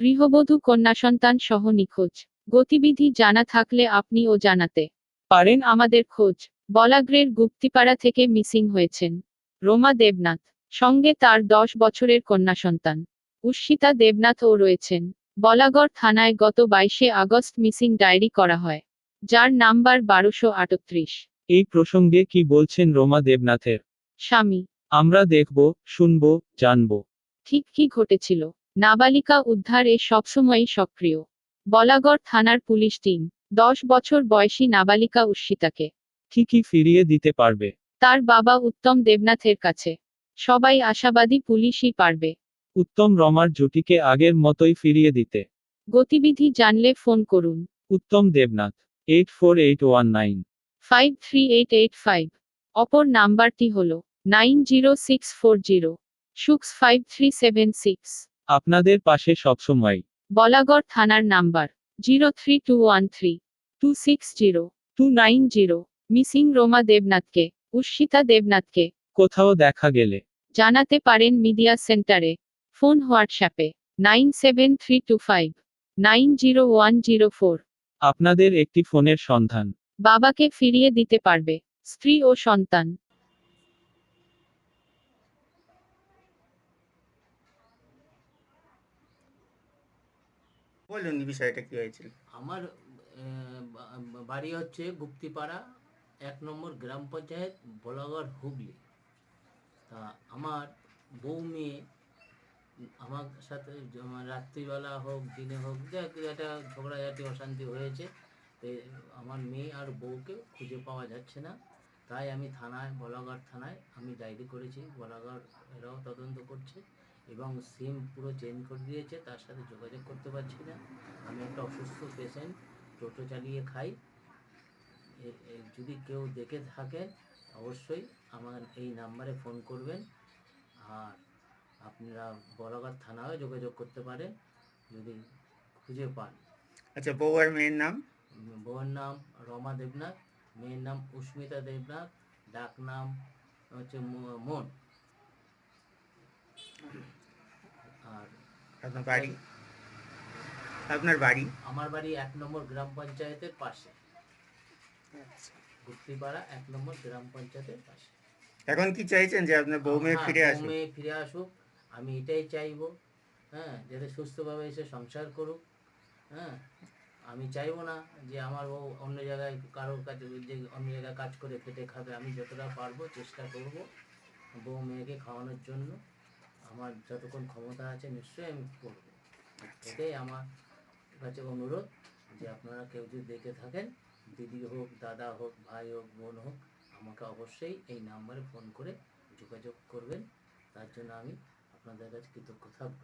গৃহবধূ কন্যা সন্তান সহ নিখোঁজ। গতিবিধি জানা থাকলে আপনিও জানাতে পারেন আমাদের খোঁজ। বলাগ্রের গুপ্তিপাড়া থেকে মিসিং হয়েছেন। রোমা দেবনাথ। সঙ্গে তার দশ বছরের কন্যা সন্তান। উর্ষিতা দেবনাথও রয়েছেন। বলাগড় থানায় গত বাইশে আগস্ট মিসিং ডায়েরি করা হয়। যার নাম্বার বারোশো আটত্রিশ। এই প্রসঙ্গে কি বলছেন রোমা দেবনাথের? স্বামী। আমরা দেখব শুনব জানব। ঠিক কি ঘটেছিল? নাবালিকা উদ্ধারে সবসময়ই সক্রিয়। বলাগড় থানার পুলিশ টিম দশ বছর বয়সী নাবালিকা উর্ষিতাকে। কি ফিরিয়ে দিতে পারবে। তার বাবা উত্তম দেবনাথের কাছে। সবাই আশাবাদী পুলিশই পারবে। উত্তম রমার জুটিকে আগের মতোই ফিরিয়ে দিতে। গতিবিধি জানলে ফোন করুন। Uttam Debnath eight four eight one nine five three eight eight five অপর নাম্বারটি হল nine zero six four zero six five three seven six আপনাদের পাশে সবসময়। বলাগড় থানার number zero three two one three two six zero two nine zero missing Roma দেবনাথকে Urshita দেবনাথকে। কোথাও দেখা গেলে। জানাতে পারেন মিডিয়া সেন্টারে ফোন হোয়াটসঅ্যাপে nine seven three two five nine zero one zero four. আপনাদের একটি ফোনের সন্ধান। বাবাকে ফিরিয়ে দিতে পারবে স্ত্রী ও সন্তান। বলুন বিষয়টা কি হয়েছিল? আমার বাড়ি হচ্ছে গুপ্তিপাড়া, এক নম্বর গ্রাম পঞ্চায়েত, বলাগড়, হুগলি। তা আমার বউ মেয়ে, আমার সাথে রাত্রিবেলা হোক, দিনে হোক একটা ঝগড়াঝাটি, অশান্তি হয়েছে আমার মেয়ে আর বউকে খুঁজে পাওয়া যাচ্ছে না। তাই আমি থানায়, বলাগড় থানায় আমি ডায়েরি করেছি। বলাগড় এরাও তদন্ত করছে। এবং সিম পুরো চেঞ্জ করে দিয়েছে তার সাথে যোগাযোগ করতে পারছি না। আমি একটা অসুস্থ পেশেন্ট টোটো চালিয়ে খাই। যদি কেউ দেখে থাকে অবশ্যই আমার এই নাম্বারে ফোন করবেন। আর আপনারা বলাগড় থানায় যোগাযোগ করতে পারেন যদি খুঁজে পান। আচ্ছা বউ আর মেয়ের নাম? বউয়ের নাম রমা দেবনাথ মেয়ের নাম উস্মিতা দেবনাথ ডাক নাম হচ্ছে মন আর আপনার বাড়ি? আপনার বাড়ি? আমার বাড়ি এক নম্বর গ্রাম পঞ্চায়েতের পাশে। গুপ্তিপাড়া এক নম্বর গ্রাম পঞ্চায়েতের পাশে। এখন কি চাইছেন যে আপনার বউ মেয়ে হ্যাঁ, ফিরে আসুক? মেয়ে ফিরে আসুক আমি এটাই চাইব হ্যাঁ যাতে সুস্থভাবে এসে সংসার করুক হ্যাঁ। আমি চাইব না যে আমার বউ অন্য জায়গায় কারোর কাছে যে অন্য জায়গায় কাজ করে খেটে খাবে আমি যতটা পারব চেষ্টা করব বউ মেয়েকে খাওয়ানোর জন্য। আমার যতক্ষণ ক্ষমতা আছে নিশ্চয়ই আমি করব। এটাই আমার কাছে অনুরোধ যে আপনারা কেউ যদি দেখে থাকেন দিদি হোক দাদা হোক ভাই হোক বোন হোক আমাকে অবশ্যই এই নাম্বারে ফোন করে যোগাযোগ করবেন। তার জন্য আমি আপনাদের কাছে কৃতজ্ঞ থাকব।